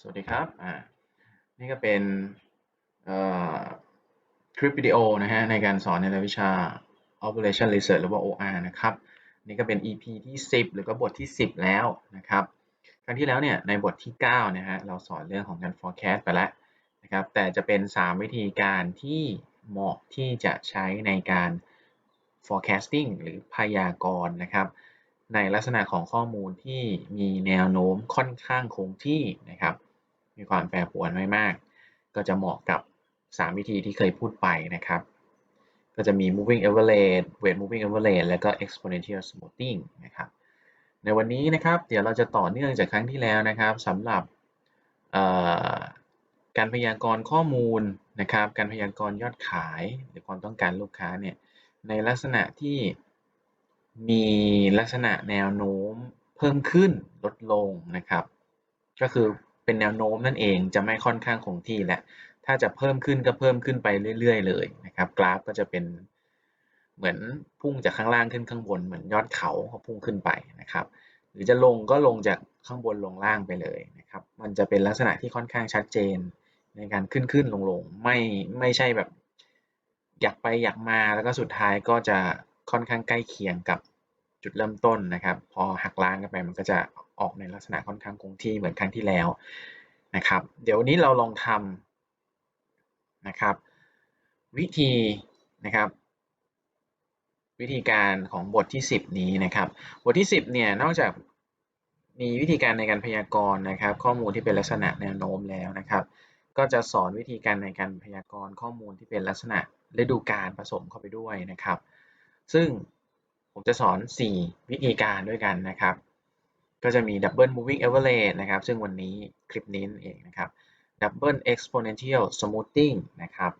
สวัสดีครับ อ่า นี่ก็เป็นคลิปวิดีโอนะฮะในการสอนในรายวิชา Operation Research หรือว่า OR นะครับ นี่ก็เป็น EP ที่ 10 หรือก็บทที่ 10 แล้วนะครับ ครั้งที่แล้วเนี่ยในบทที่9นะฮะเราสอนเรื่องของการ forecast ไปแล้วนะครับ แต่จะเป็น 3 วิธีการที่เหมาะที่จะใช้ในการ forecasting หรือพยากรณ์นะครับในลักษณะของข้อมูลที่มีแนวโน้มค่อนข้างคงที่นะครับ มีความแปรปรวนไม่มาก ก็จะเหมาะกับ 3 วิธีที่เคยพูดไปนะครับ ก็จะมี moving average weight moving average แล้วก็ exponential smoothing นะครับ ในวันนี้นะครับเดี๋ยวเราจะต่อเนื่องจากครั้งที่แล้วนะครับสำหรับการพยากรณ์ข้อมูลนะครับ การพยากรณ์ยอดขายหรือความต้องการลูกค้าเนี่ยในลักษณะที่มีลักษณะแนวโน้มเพิ่มขึ้นลดลงนะครับ ก็คือ เป็นแนวโน้มนั่นเองจะไม่ค่อนข้างคงที่และถ้าจะเพิ่มขึ้นก็เพิ่มขึ้นไปเรื่อย ๆ เลยนะครับ กราฟก็จะเป็นเหมือนพุ่งจากข้างล่างขึ้นข้างบนเหมือนยอดเขาเขาพุ่งขึ้นไปนะครับ หรือจะลงก็ลงจากข้างบนลงล่างไปเลยนะครับ มันจะเป็นลักษณะที่ค่อนข้างชัดเจนในการขึ้นขึ้นลงลงไม่ไม่ใช่แบบ อยากไปอยากมาแล้วก็สุดท้ายก็จะค่อนข้างใกล้เคียงกับ จุดเริ่มต้นนะครับ พอหักล้างกันไปมันก็จะออกในลักษณะค่อนข้างคงที่เหมือนครั้งที่แล้วนะครับ เดี๋ยววันนี้เราลองทำนะครับ วิธีนะครับ วิธีการของบทที่ 10 นี้นะครับ บทที่ 10เนี่ยนอกจากมีวิธีการในการพยากรณ์นะครับ ข้อมูลที่เป็นลักษณะแนวโน้มแล้วนะครับ ก็จะสอนวิธีการในการพยากรณ์ข้อมูลที่เป็นลักษณะฤดูกาลผสมเข้าไปด้วยนะครับ ซึ่ง ผมจะสอน 4 วิธีการด้วยกันนะครับ ก็จะมี Double Moving Average นะครับ ซึ่งวันนี้คลิปนี้เองนะครับ Double Exponential Smoothing นะครับ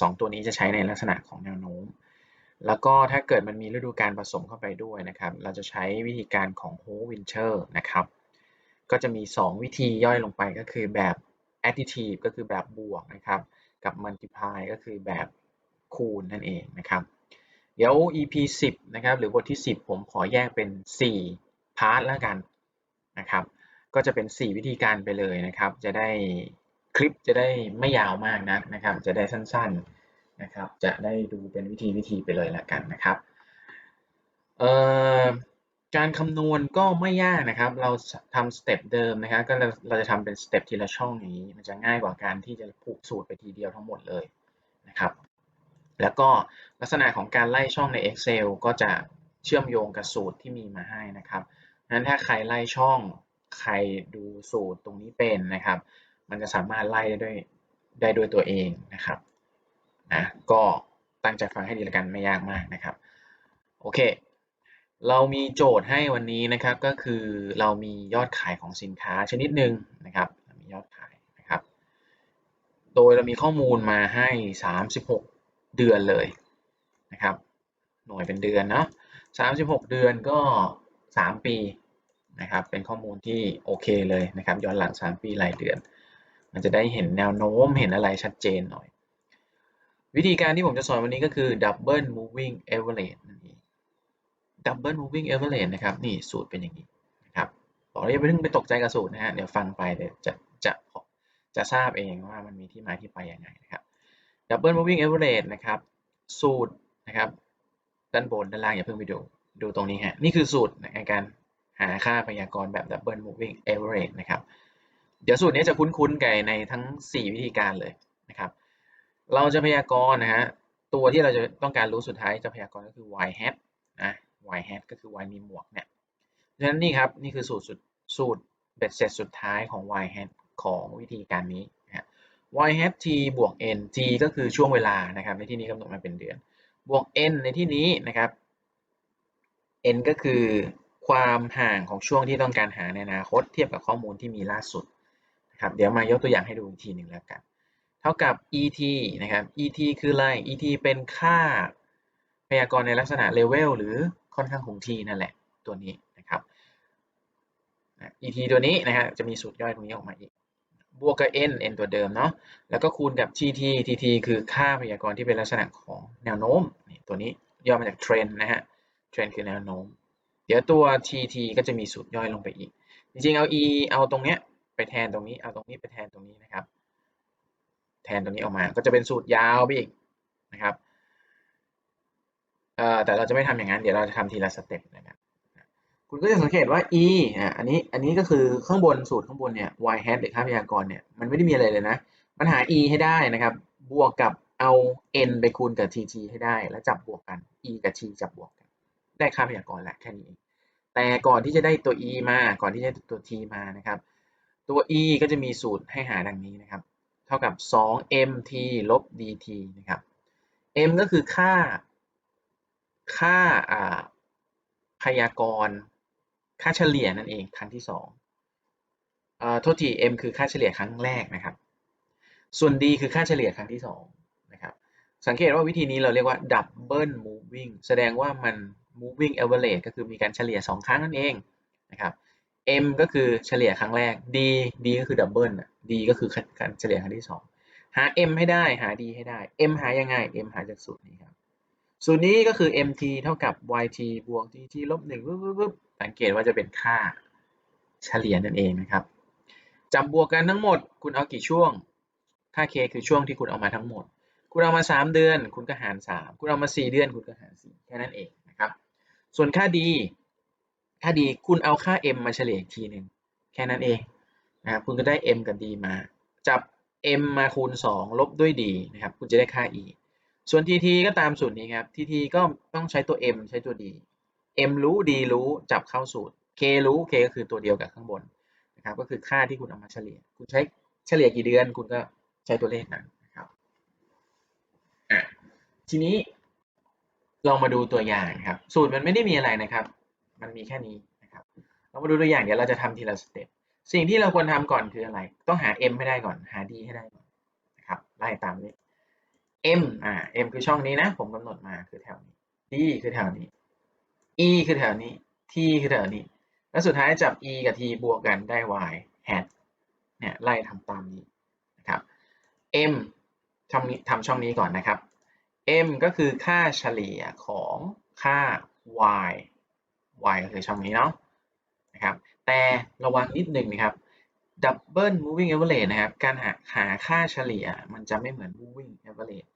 สองตัวนี้จะใช้ในลักษณะของแนวโน้ม แล้วก็ถ้าเกิดมันมีฤดูกาลผสมเข้าไปด้วยนะครับ เราจะใช้วิธีการของ h o w i n t e r นะครับ ก็จะมี 2 วิธีย่อยลงไปก็คือแบบ additive ก็คือแบบบวกนะครับ กับ multiply ก็คือแบบคูณนั่นเองนะครับ เดี๋ยว EP 10นะครับหรือบทที่ 10 ผมขอแยกเป็น 4 พาร์ทแล้วกันนะครับก็จะเป็น 4 วิธีการไปเลยนะครับ จะได้คลิปจะได้ไม่ยาวมากนักนะครับ จะได้สั้นๆนะครับ จะได้ดูเป็นวิธีวิธีไปเลยแล้วกันนะครับเอ่อการคำนวณก็ไม่ยากนะครับ เราทำสเต็ปเดิมนะครับก็เราจะทำเป็นสเต็ปทีละช่องอย่างนี้ มันจะง่ายกว่าการที่จะผูกสูตรไปทีเดียวทั้งหมดเลยนะครับ แล้วก็ลักษณะของการไล่ช่องใน Excel ก็จะเชื่อมโยงกับสูตรที่มีมาให้นะครับนั้นถ้าใครไล่ช่องใครดูสูตรตรงนี้เป็นนะครับ มันจะสามารถไล่ได้ด้วยได้ด้วยตัวเองนะครับนะก็ตั้งใจฟังให้ดีละกันไม่ยากมากนะครับโอเค เรามีโจทย์ให้วันนี้นะครับก็คือเรามียอดขายของสินค้าชนิดหนึ่งนะครับมียอดขายนะครับ โดยเรามีข้อมูลมาให้ 36 เดือนเลยนะครับ หน่วยเป็นเดือนเนาะ36 เดือนก็ 3 ปีนะครับเป็นข้อมูลที่โอเคเลยนะครับ ย้อนหลัง 3 ปีรายเดือน มันจะได้เห็นแนวโน้มเห็นอะไรชัดเจนหน่อย วิธีการที่ผมจะสอนวันนี้ก็คือ double moving average นั่นเอง double moving average นะครับนี่สูตรเป็นอย่างนี้นะครับบอกอย่าไปเพิ่งไปตกใจกับสูตรนะฮะเดี๋ยวฟังไปเดี๋ยวจะจะจะทราบเองว่ามันมีที่มาที่ไปยังไงนะครับ Double Moving Average นะครับ สูตรนะครับ ด้านบน ด้านล่างอย่าเพิ่งไปดู ดูตรงนี้ฮะ นี่คือสูตรในการหาค่าพยากรณ์แบบ Double Moving Average นะครับ เดี๋ยวสูตรนี้จะคุ้นๆกันในทั้ง 4 วิธีการเลยนะครับ เราจะพยากรณ์นะฮะ ตัวที่เราจะต้องการรู้สุดท้ายจะพยากรณ์ก็คือ y hat นะ y hat ก็คือ y มีหมวกเนี่ยดังนั้นนี่ครับ นี่คือสูตรสุดสูตรเบ็ดเสร็จสุดท้ายของ y hat ของวิธีการนี้ y hat t บวก n t ก็คือช่วงเวลานะครับ ในที่นี้กำหนดมาเป็นเดือน บวก n ในที่นี้นะครับ n ก็คือความห่างของช่วงที่ต้องการหาในอนาคตเทียบกับข้อมูลที่มีล่าสุดนะครับเดี๋ยวมายกตัวอย่างให้ดูอีกทีหนึ่งแล้วกัน เท่ากับ et นะครับ et คืออะไร et เป็นค่าพยากรณ์ในลักษณะเลเวลหรือค่อนข้างคงที่นั่นแหละตัวนี้นะครับ et ตัวนี้นะฮะจะมีสูตรย่อยตรงนี้ออกมาอีก บวกกับ n n ตัวเดิมเนาะแล้วก็คูณกับ tt tt คือค่าพยากรณ์ที่เป็นลักษณะของแนวโน้มนี่ตัวนี้ย่อมาจากเทรนนะฮะเทรนคือแนวโน้ม เดี๋ยวตัว tt ก็จะมีสูตรย่อยลงไปอีก จริงๆ เอา e เอาตรงเนี้ยไปแทนตรงนี้เอาตรงนี้ไปแทนตรงนี้นะครับ แทนตรงนี้ออกมาก็จะเป็นสูตรยาวไปอีกนะครับแต่เราจะไม่ทำอย่างนั้น เดี๋ยวเราจะทำทีละสเต็ปนะครับ คุณก็จะสังเกตว่า e อะอันนี้อันนี้ก็คือข้างบนสูตรข้างบนเนี่ย y hat หรือค่าพยากรณ์เนี่ยมันไม่ได้มีอะไรเลยนะ มันหา e ให้ได้นะครับ บวกกับเอา n ไปคูณกับ tt ให้ได้ แล้วจับบวกกัน e กับ t จับบวกกัน ได้ค่าพยากรณ์แหละแค่นี้เองแต่ก่อนที่จะได้ตัว e มาก่อนที่จะได้ตัว t มานะครับ ตัว e ก็จะมีสูตรให้หาดังนี้นะครับ เท่ากับ 2mt ลบ dt นะครับ m ก็คือค่าค่าอ่าพยากรณ์ ค่าเฉลี่ยนั่นเองครั้งที่สองเอ่อโทษที m คือค่าเฉลี่ยครั้งแรกนะครับ ส่วน d คือค่าเฉลี่ยครั้งที่สองนะครับ สังเกตว่าวิธีนี้เราเรียกว่า double moving แสดงว่ามัน moving average ก็คือมีการเฉลี่ย 2 ครั้งนั่นเองนะครับ m ก็คือเฉลี่ยครั้งแรก d d ก็คือ double d ก็คือการเฉลี่ยครั้งที่ 2 หา m ให้ได้หา d ให้ได้ m หายังไง m หาจากสูตรนี้ครับ สูตรนี้ก็คือ mt เท่ากับ yt บวก dt ลบ1ปึ๊บปึ๊บปึ๊บสังเกตว่าจะเป็นค่าเฉลี่ยนั่นเองนะครับจับบวกกันทั้งหมด คุณเอากี่ช่วง ค่า k คือช่วงที่คุณเอามาทั้งหมด คุณเอามา 3 เดือน คุณก็หาร 3 คุณเอามา 4 เดือน คุณก็หาร 4 แค่นั้นเองนะครับ ส่วนค่า d ค่า d คุณเอาค่า m มาเฉลี่ยอีกทีหนึ่งแค่นั้นเองนะครับคุณก็ได้ m กับ d มา จับ m มาคูณ 2 ลบด้วย d นะครับ คุณจะได้ค่า e ส่วน tt ก็ตามสูตรนี้ครับ tt ก็ต้องใช้ตัว m ใช้ตัว d m รู้ d รู้จับเข้าสูตร k รู้ k ก็คือตัวเดียวกับข้างบนนะครับก็คือค่าที่คุณเอามาเฉลี่ย คุณใช้เฉลี่ยกี่เดือน คุณก็ใช้ตัวเลขนั้นนะครับอะทีนี้ลองมาดูตัวอย่างครับ สูตรมันไม่ได้มีอะไรนะครับ มันมีแค่นี้นะครับเรามาดูตัวอย่างเดี๋ยวเราจะทำทีละสเต็ปสิ่งที่เราควรทำก่อนคืออะไร ต้องหา m ให้ได้ก่อนหา d ให้ได้ก่อนนะครับไล่ตามนี้ m อ่า m คือช่องนี้นะ ผมกำหนดมาคือแถวนี้ d คือแถวนี้ e คือแถวนี้ t คือแถวนี้ แล้วสุดท้ายจับ e กับ t บวกกันได้ y hat เนี่ยไล่ทำตามนี้นะครับ m ทำนี้ทำช่องนี้ก่อนนะครับ m ก็คือค่าเฉลี่ยของค่า y y ก็คือช่องนี้เนาะนะครับ แต่ระวังนิดหนึ่งนะครับ double moving average นะครับ การหาหาค่าเฉลี่ยมันจะไม่เหมือน moving average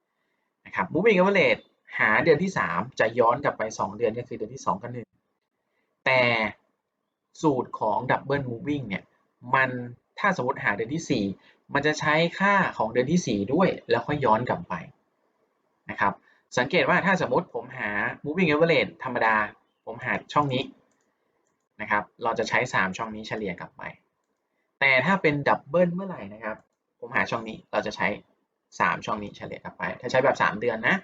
นะครับ moving average หาเดือนที่ 3 จะย้อนกลับไป 2 เดือนก็คือเดือนที่ 2 กับ 1 แต่สูตรของ double moving เนี่ย มันถ้าสมมติหาเดือนที่ 4 มันจะใช้ค่าของเดือนที่ 4 ด้วย แล้วค่อยย้อนกลับไปนะครับ สังเกตว่าถ้าสมมติผมหา moving average ธรรมดา ผมหาช่องนี้นะครับ เราจะใช้ 3 ช่องนี้เฉลี่ยกลับไป แต่ถ้าเป็นดับเบิลเมื่อไหร่นะครับ ผมหาช่องนี้เราจะใช้ 3 ช่องนี้เฉลี่ยกลับไป ถ้าใช้แบบ 3 เดือนนะ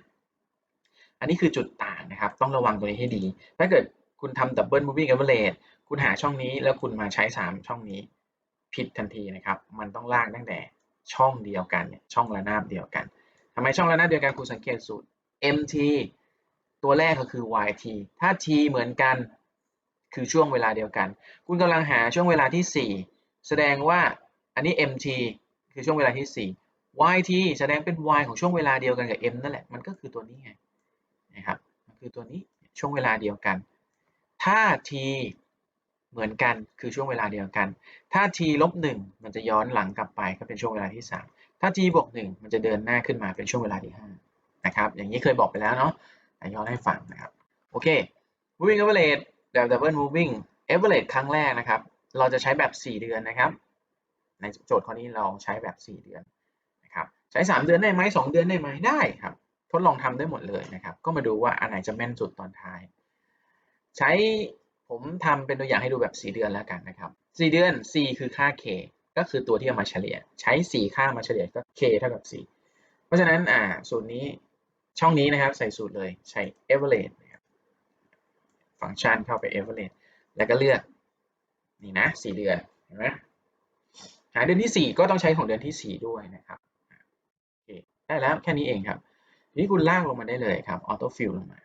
อันนี้คือจุดต่างนะครับ ต้องระวังตัวนี้ให้ดี ถ้าเกิดคุณทำดับเบิลมูฟวิ่งเอเวอเรจคุณหาช่องนี้แล้วคุณมาใช้ 3 ช่องนี้ผิดทันทีนะครับ มันต้องลากตั้งแต่ช่องเดียวกันเนี่ยช่องระนาบเดียวกันทำไมช่องระนาบเดียวกันคุณสังเกตสูตร mt ตัวแรกก็คือ yt ถ้า t เหมือนกัน คือช่วงเวลาเดียวกัน คุณกำลังหาช่วงเวลาที่4 แสดงว่าอันนี้ mt คือช่วงเวลาที่ 4 yt แสดงเป็น y ของช่วงเวลาเดียวกันกับ m นั่นแหละ มันก็คือตัวนี้ไงนะครับมันคือตัวนี้ช่วงเวลาเดียวกัน ถ้า t เหมือนกันคือช่วงเวลาเดียวกัน ถ้า t ลบ1มันจะย้อนหลังกลับไปก็เป็นช่วงเวลาที่ 3 ถ้า t บวก1มันจะเดินหน้าขึ้นมาเป็นช่วงเวลาที่5นะครับ อย่างนี้เคยบอกไปแล้วเนาะย้อนให้ฟังนะครับ โอเค moving average แบบ double moving average ครั้งแรกนะครับ เราจะใช้แบบ 4 เดือนนะครับ ในโจทย์ข้อนี้เราใช้แบบ 4 เดือนนะครับ ใช้ 3 เดือนได้ไหม2 เดือนได้ไหมได้ครับ ทดลองทำได้หมดเลยนะครับ ก็มาดูว่าอันไหนจะแม่นสุดตอนท้าย ใช้ผมทำเป็นตัวอย่างให้ดูแบบ 4 เดือนแล้วกันนะครับ 4 เดือน c คือค่า k ก็คือตัวที่เอามาเฉลี่ย ใช้ 4 ค่ามาเฉลี่ยก็ k เท่ากับ 4 เพราะฉะนั้นอ่าสูตรนี้ช่องนี้นะครับใส่สูตรเลยใช้ average นะครับฟังก์ชันเข้าไป average แล้วก็เลือก นี่นะ4เดือนเห็นไหมหาเดือนที่ 4 ก็ต้องใช้ของเดือนที่ 4 ด้วยนะครับโอเคได้แล้วแค่นี้เองครับนี้คุณลากลงมาได้เลยครับ auto fill ลงมา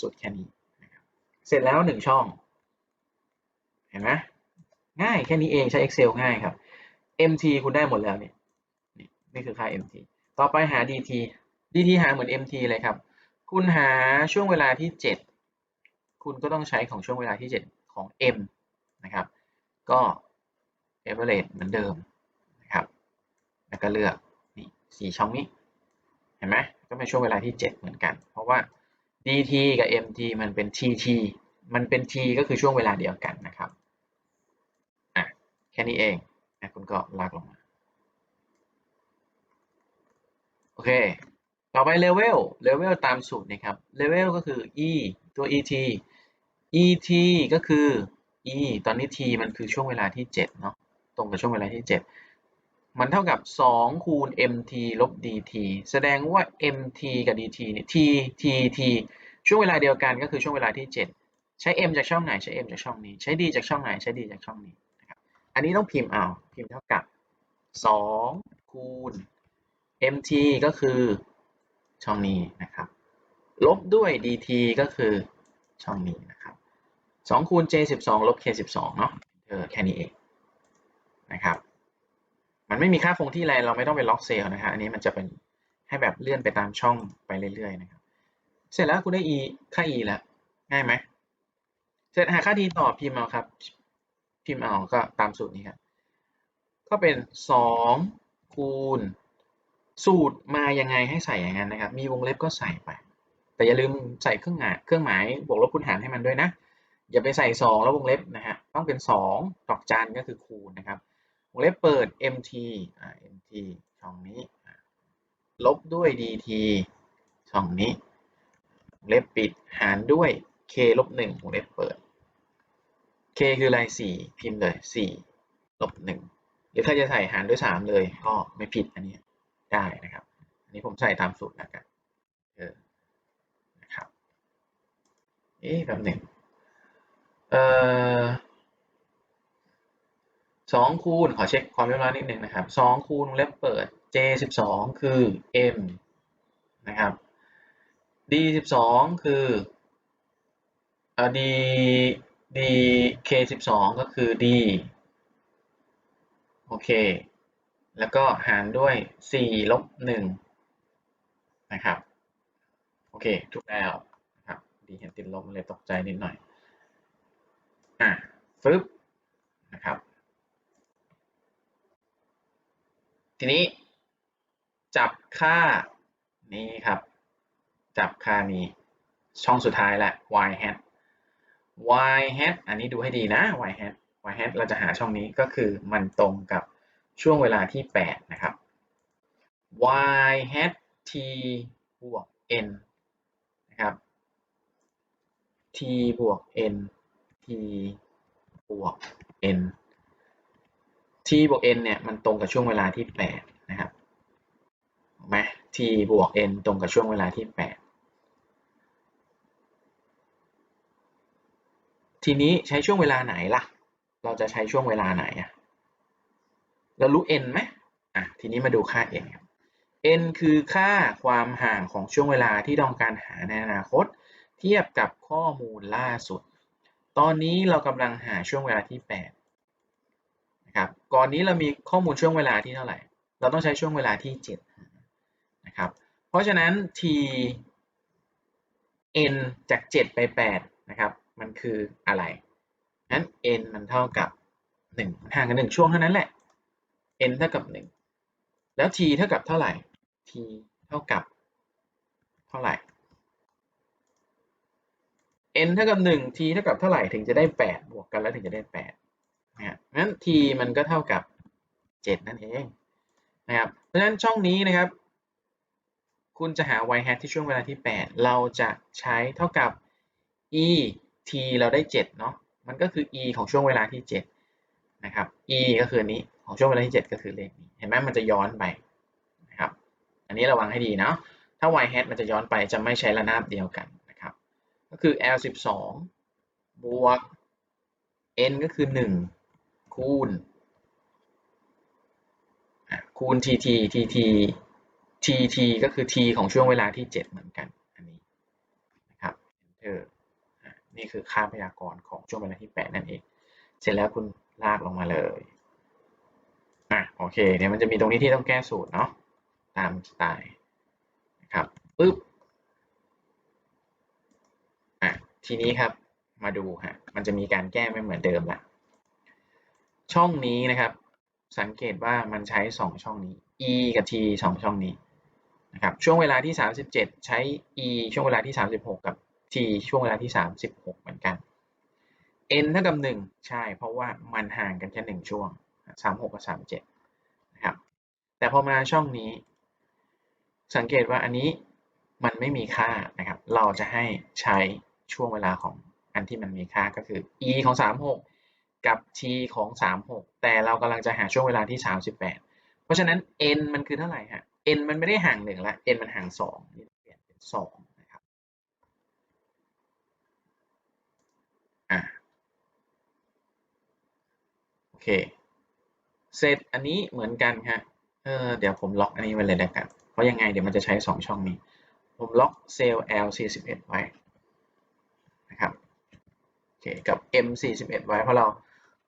สุดแค่นี้นะครับเสร็จแล้ว 1 ช่อง เห็นไหมง่ายแค่นี้เองใช้ Excel ง่ายครับ MT คุณได้หมดแล้วเนี่ยนี่นี่คือค่า MT ต่อไปหา DT DT หาเหมือน MT เลยครับ คุณหาช่วงเวลาที่ 7 คุณก็ต้องใช้ของช่วงเวลาที่ 7 ของ M นะครับ ก็ average เหมือนเดิมนะครับ แล้วก็เลือกนี่สี่ช่องนี้ เห็นไหมก็เป็นช่วงเวลาที่ 7 เหมือนกัน เพราะว่า dt กับ mt มันเป็น tt มันเป็น t ก็คือช่วงเวลาเดียวกันนะครับอะแค่นี้เองนะคุณก็ลากลงมาโอเค ต่อไป level level ตามสูตรนะครับ level ก็คือ e ตัว et et ก็คือ e ตอนนี้ t มันคือช่วงเวลาที่7เนาะตรงกับช่วงเวลาที่ 7 มันเท่ากับ 2 คูณ mt ลบ dt แสดงว่า mt กับ dt เนี่ย t t t ช่วงเวลาเดียวกันก็คือช่วงเวลาที่ 7 ใช้ m จากช่องไหนใช้ m จากช่องนี้ ใช้ d จากช่องไหนใช้ d จากช่องนี้นะครับอันนี้ต้องพิมพ์เอาพิมพ์เท่ากับ 2 คูณ mt ก็คือช่องนี้นะครับ ลบด้วย dt ก็คือช่องนี้นะครับ 2คูณ j 12ลบ k 12เนาะเออแค่นี้เองนะครับมันไม่มีค่าคงที่อะไรเราไม่ต้องไปล็อกเซลล์นะครับอันนี้มันจะเป็นให้แบบเลื่อนไปตามช่องไปเรื่อยๆนะครับเสร็จแล้วคุณได้ e ค่า e แล้วง่ายไหมเสร็จหาค่า t ต่อพิมพ์เอาครับ พิมพ์เอาก็ตามสูตรนี้ครับก็เป็น 2 คูณ สูตรมายังไงให้ใส่อย่างนั้นนะครับ มีวงเล็บก็ใส่ไป แต่อย่าลืมใส่เครื่องหมายเครื่องหมายบวกลบคูณหารให้มันด้วยนะ อย่าไปใส่ 2 แล้ววงเล็บนะฮะต้องเป็น 2 ดอกจันก็คือคูณนะครับวงเล็บเปิด mt อ่า mt ช่องนี้ ลบด้วย dt ช่องนี้วงเล็บปิดหารด้วย k ลบ1วงเล็บเปิด k คืออะไร4พิมพ์เลย 4 ลบ 1 หรือถ้าจะใส่หารด้วย 3 เลยก็ไม่ผิดอันนี้ได้นะครับ อันนี้ผมใส่ตามสูตรแล้วกันเออนะครับเอ๊ะแบบหนึ่ง สองคูณขอเช็คความเรียบร้อยนิดหนึ่งนะครับสองคูณวงเล็บเปิด j สิบสองคือ m นะครับ d สิบสองคือเออ d d k สิบสองก็คือ d โอเค แล้วก็หารด้วยสี่ลบหนึ่งนะครับ โอเค ถูกแล้วนะครับดีเห็นติดลบเลยตกใจนิดหน่อย อะฟึบนะครับ ทีนี้ จับค่านี้ครับ จับค่านี้ ช่องสุดท้ายแหละ y hat y hat อันนี้ดูให้ดีนะ y hat y hat เราจะหาช่องนี้ก็คือมันตรงกับช่วงเวลาที่ 8 นะครับ y hat t บวก n นะครับ t บวก n บวก n t บวก n เนี่ยมันตรงกับช่วงเวลาที่ 8 นะครับถูกไหม t บวก n ตรงกับช่วงเวลาที่ 8 ทีนี้ใช้ช่วงเวลาไหนล่ะ เราจะใช้ช่วงเวลาไหนอะเรารู้ n ไหมอะ ทีนี้มาดูค่า n n คือค่าความห่างของช่วงเวลาที่ต้องการหาในอนาคต เทียบกับข้อมูลล่าสุด ตอนนี้เรากำลังหาช่วงเวลาที่8นะครับ ก่อนนี้เรามีข้อมูลช่วงเวลาที่เท่าไหร่ เราต้องใช้ช่วงเวลาที่7นะครับ เพราะฉะนั้น t n จาก 7 ไป8นะครับ มันคืออะไรนั้น n มันเท่ากับ 1 ห่างกัน 1 ช่วงเท่านั้นแหละ n เท่ากับ 1 แล้ว t เท่ากับเท่าไหร่ t เท่ากับเท่าไหร่ n เท่ากับ 1 t เท่ากับเท่าไหร่ถึงจะได้ 8 บวกกันแล้วถึงจะได้8นะฮะงั้น t มันก็เท่ากับ 7 นั่นเองนะครับเพราะฉะนั้นช่องนี้นะครับ คุณจะหา y hat ที่ช่วงเวลาที่ 8 เราจะใช้เท่ากับ e t เราได้ 7 เนาะมันก็คือ e ของช่วงเวลาที่ 7 นะครับ e ก็คือนี้ของช่วงเวลาที่ 7 ก็คือเลขนี้ เห็นไหมมันจะย้อนไปนะครับ อันนี้ระวังให้ดีเนาะถ้า y hat มันจะย้อนไปจะไม่ใช้ระนาบเดียวกัน ก็คือ l 12บวก n ก็คือ1คูณคูณ tt tt tt ก็คือ t ของช่วงเวลาที่ 7 เหมือนกัน อันนี้นะครับ enter นี่คือค่าพยากรณ์ของช่วงเวลาที่ 8 นั่นเอง เสร็จแล้วคุณลากลงมาเลยอะโอเค เดี๋ยวมันจะมีตรงนี้ที่ต้องแก้สูตรเนาะ ตามสไตล์นะครับปึ๊บ อะ ทีนี้ครับมาดูฮะมันจะมีการแก้ไม่เหมือนเดิมละช่องนี้นะครับ สังเกตว่ามันใช้ 2 ช่องนี้ e กับ t 2 ช่องนี้นะครับช่วงเวลาที่ 37 ใช้ e ช่วงเวลาที่ 36 กับ t ช่วงเวลาที่ 36 เหมือนกัน n เท่ากับ1ใช่ เพราะว่ามันห่างกันแค่ 1 ช่วง 36 กับ 37นะครับแต่พอมาช่องนี้ สังเกตว่าอันนี้มันไม่มีค่านะครับ เราจะให้ใช้ ช่วงเวลาของอันที่มันมีค่าก็คือ e ของ 36 กับ t ของ 36 แต่เรากำลังจะหาช่วงเวลาที่ 38 เพราะฉะนั้น n มันคือเท่าไหร่ฮะ n มันไม่ได้ห่าง1ละ n มันห่าง2นี่เปลี่ยนเป็น2นะครับอะโอเค เสร็จอันนี้เหมือนกันฮะเออเดี๋ยวผมล็อกอันนี้ไว้เลยแล้วกันเพราะยังไงเดี๋ยวมันจะใช้ 2 ช่องนี้ ผมล็อกเซลล์ L 41 ไว้ เคกับ M 41 ไว้เพราะเรา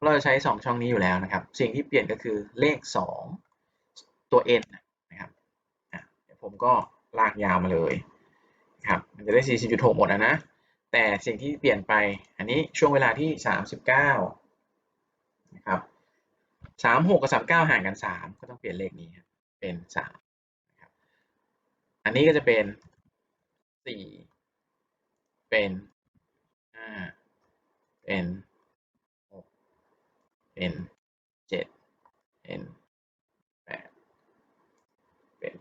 เราจะใช้ 2 ช่องนี้อยู่แล้วนะครับ สิ่งที่เปลี่ยนก็คือเลข 2 ตัว n นะครับเดี๋ยวผมก็ลากยาวมาเลยครับมันจะได้ 40.6 หมดนะนะ แต่สิ่งที่เปลี่ยนไปอันนี้ช่วงเวลาที่ 39นะครับ36 กับ 39 ห่างกัน 3 ก็ต้องเปลี่ยนเลขนี้เป็น3นะครับอันนี้ก็จะเป็น 4 เป็น5 เป็น6เป็น7เป็น8เป็น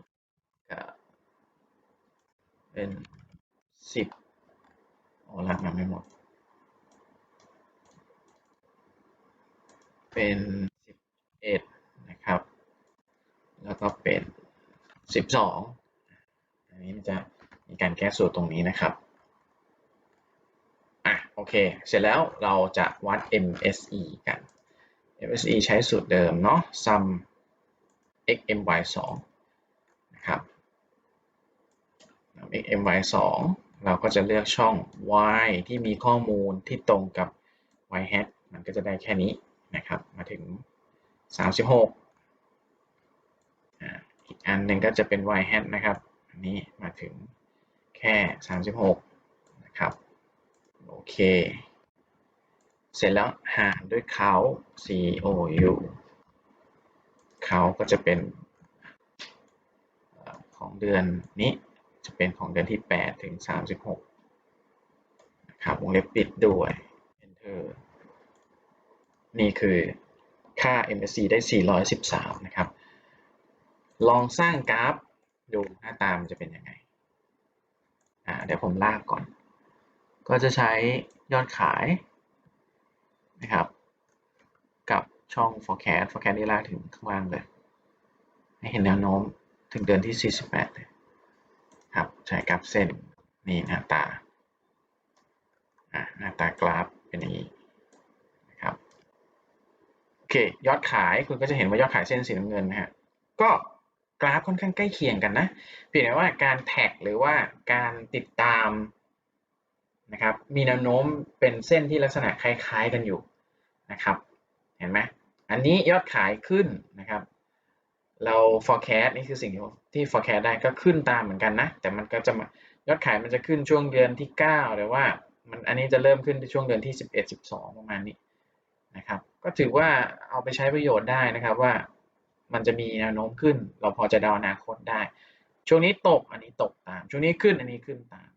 9เป็น10โอ้ลากมาไม่หมด เป็น11นะครับ แล้วก็เป็น12อันนี้มันจะมีการแก้สูตรตรงนี้นะครับ อะโอเค เสร็จแล้วเราจะวัด MSE กัน MSE ใช้สูตรเดิมเนาะ sum x m y 2นะครับ x m y 2เราก็จะเลือกช่อง y ที่มีข้อมูลที่ตรงกับ y hat มันก็จะได้แค่นี้นะครับ มาถึง 36อ่าอีกอันหนึ่งก็จะเป็น y hat นะครับ อันนี้มาถึงแค่ 36 นะครับ โอเค เสร็จแล้วหารด้วยเขา c o u เขาก็จะเป็นของเดือนนี้จะเป็นของเดือนที่ 8 ถึง 36นะครับวงเล็บปิดด้วย enter นี่คือค่า MSC ได้ 413 นะครับ ลองสร้างกราฟดูหน้าตามจะเป็นยังไง อ่า เดี๋ยวผมลากก่อน ก็จะใช้ยอดขายนะครับ กับช่อง forecast forecast นี่ลากถึงข้างล่างเลย ให้เห็นแนวโน้มถึงเดือนที่ 48 เลยครับใช้กราฟเส้นนี่หน้าตาหน้าตากราฟเป็นอย่างนี้นะครับโอเคยอดขายคุณก็จะเห็นว่ายอดขายเส้นสีน้ำเงินนะฮะก็กราฟค่อนข้างใกล้เคียงกันนะเพียงแต่ว่าการแท็กหรือว่าการติดตาม นะครับมีแนวโน้มเป็นเส้นที่ลักษณะคล้ายๆกันอยู่นะครับเห็นไหมอันนี้ยอดขายขึ้นนะครับ เรา forecast นี่คือสิ่งที่ forecast ได้ก็ขึ้นตามเหมือนกันนะ แต่มันก็จะยอดขายมันจะขึ้นช่วงเดือนที่9หรือว่ามันอันนี้จะเริ่มขึ้นในช่วงเดือนที่ 11 12 ประมาณนี้นะครับ ก็ถือว่าเอาไปใช้ประโยชน์ได้นะครับว่ามันจะมีแนวโน้มขึ้น เราพอจะเดาอนาคตได้ ช่วงนี้ตกอันนี้ตกตาม ช่วงนี้ขึ้นอันนี้ขึ้นตาม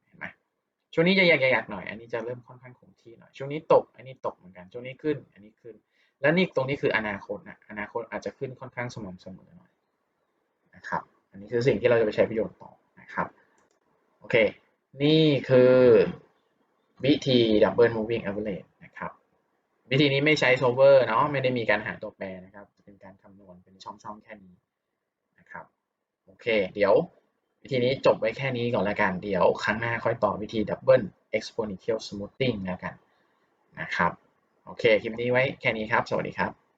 ช่วงนี้จะอยากๆหน่อย อันนี้จะเริ่มค่อนข้างคงที่หน่อย ช่วงนี้ตก อันนี้ตกเหมือนกัน ช่วงนี้ขึ้น อันนี้ขึ้น และนี่ตรงนี้คืออนาคตนะอนาคตอาจจะขึ้นค่อนข้างสม่ำเสมอหน่อยนะครับ อันนี้คือสิ่งที่เราจะไปใช้ประโยชน์ต่อนะครับ โอเค นี่คือวิธี double moving average นะครับ วิธีนี้ไม่ใช้ solver เนาะ ไม่ได้มีการหาตัวแปรนะครับ เป็นการคำนวณเป็นช่องๆแค่นี้นะครับ โอเค เดี๋ยว วิธีนี้จบไว้แค่นี้ก่อนแล้วกันเดี๋ยวครั้งหน้าค่อยต่อวิธี double exponential smoothing แล้วกันนะครับ โอเค คลิปนี้ไว้แค่นี้ครับ สวัสดีครับ